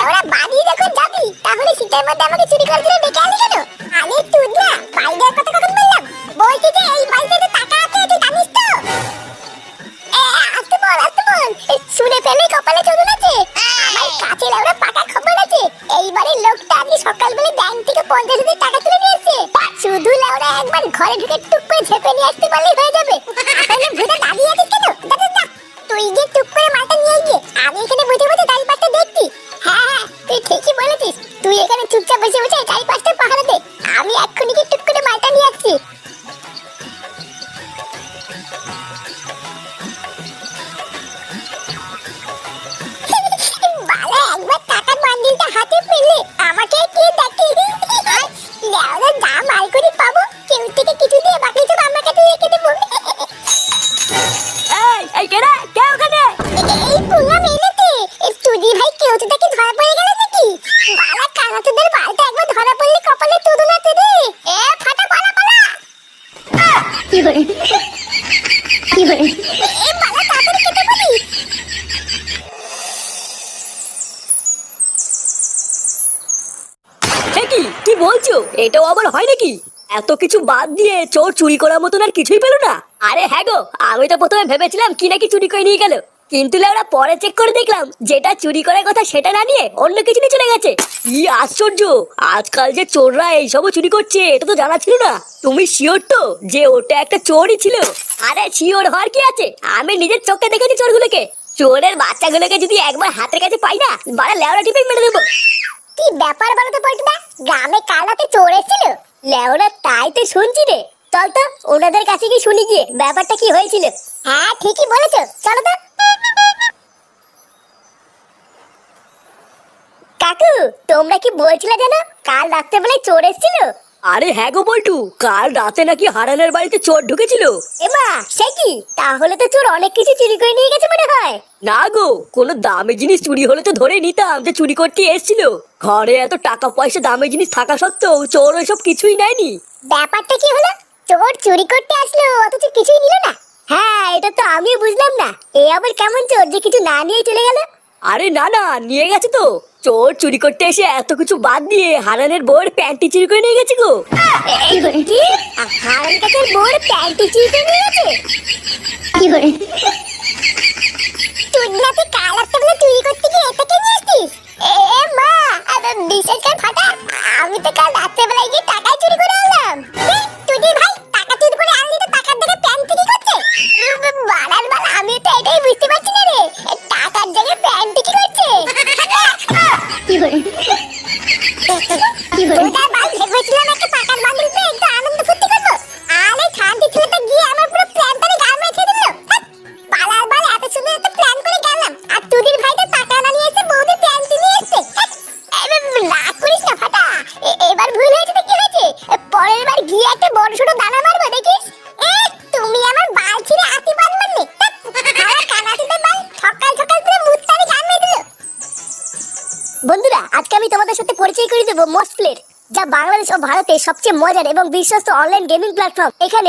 ওরা বাড়ি যখন যাবি তাহলে শীতের মধ্যে আমাকে চুরি করে দিলে ডেকে আনলি কেন? আরে তুই না বাইরের কথা কখন বললাম? বলছি যে এই বাড়িতে যে টাকা আছে তুই জানিস তো? এ, আসতে বল আসতে বল শুনে ফেলে কপালে চলুন আছে? আমার কাছে ওরা পাকা খবর আছে। এইবারে লোকটা আজকে সকালবেলা ব্যাংক থেকে পঞ্চাশ হাজার টাকা তুলে নিয়ে শুধু লাউরা একবার ঘরে ঢুকে টুক করে ঝেপে নিয়ে আসতে পারলেই হয়ে বলছো? এটাও আবার হয় নাকি? এত কিছু বাদ দিয়ে চোর চুরি করার মতন আর কিছুই পেল না? আরে হ্যাঁ গো, আমি তো প্রথমে ভেবেছিলাম কি নাকি চুরি করে নিয়ে গেল। কিন্তু ওরা পরে চেক করে দেখলাম, যেটা চুরি করার কথা সেটা না নিয়ে অন্য কিছু নিয়ে চলে গেছে। কি আশ্চর্য! আজকাল যে চোররা এইসবও চুরি করছে, এটা তো জানা ছিল না। তুমি শিওর তো যে ওটা একটা চোরই ছিল? আরে শিওর হওয়ার কি আছে? আমি নিজের চোখে দেখেছি চোরগুলোকে। চোরের বাচ্চাগুলোকে যদি একবার হাতের কাছে পাই না, বাড়া লেওড়া টিপে মেরে দেবো। কি ব্যাপার বলো পল্টুদা? গ্রামে কালাতে চোর এসেছিল। লেওরা, তাই তো শুনছি রে। চল তো, ওনাদের কাছে কি শুনি গিয়ে, ব্যাপারটা কি হয়েছিল? হ্যাঁ ঠিকই বলেছ। চলো তো। কাকু, তোমরা কি বলছিলে যেন কাল রাত্রেবেলায় চোর এসেছিল? আরে হ্যাঁ গো বল্টু কাল রাতে নাকি হারানের বাড়িতে চোর ঢুকেছিল। এমা সে কি? তাহলে তো চোর অনেক কিছু চুরি করে নিয়ে গেছে মনে হয়। না গো কোনো দামি জিনিস চুরি হলে তো ধরে নিতাম যে চুরি করতে এসেছিল। ঘরে এত টাকা পয়সা দামি জিনিস থাকা সত্ত্বেও চোর ওইসব কিছুই নেয়নি। ব্যাপারটা কি হলো? চোর চুরি করতে আসলো অথচ কিছুই নিল না। হ্যাঁ এটা তো আমিও বুঝলাম না। এ আবার কেমন চোর যে কিছু না নিয়ে চলে গেল? আরে না না নিয়ে গেছে তো। চোর চুরি করতে এসে এত কিছু বাদ দিয়ে হারানের বউয়ের প্যান্টি চুরি করে নিয়ে গেছে গো। এই কি হারান কাকার বোর প্যান্টি চুরি করে নিয়ে গেছে। কি করে? কি করে ওটা বন্ধুরা, আজকে আমি তোমাদের সাথে পরিচয় করে দেবো মোস্ট প্লেট যা বাংলাদেশ ও ভারতের সবচেয়ে মজার এবং বিশ্বস্ত অনলাইন গেমিং প্ল্যাটফর্ম এখানে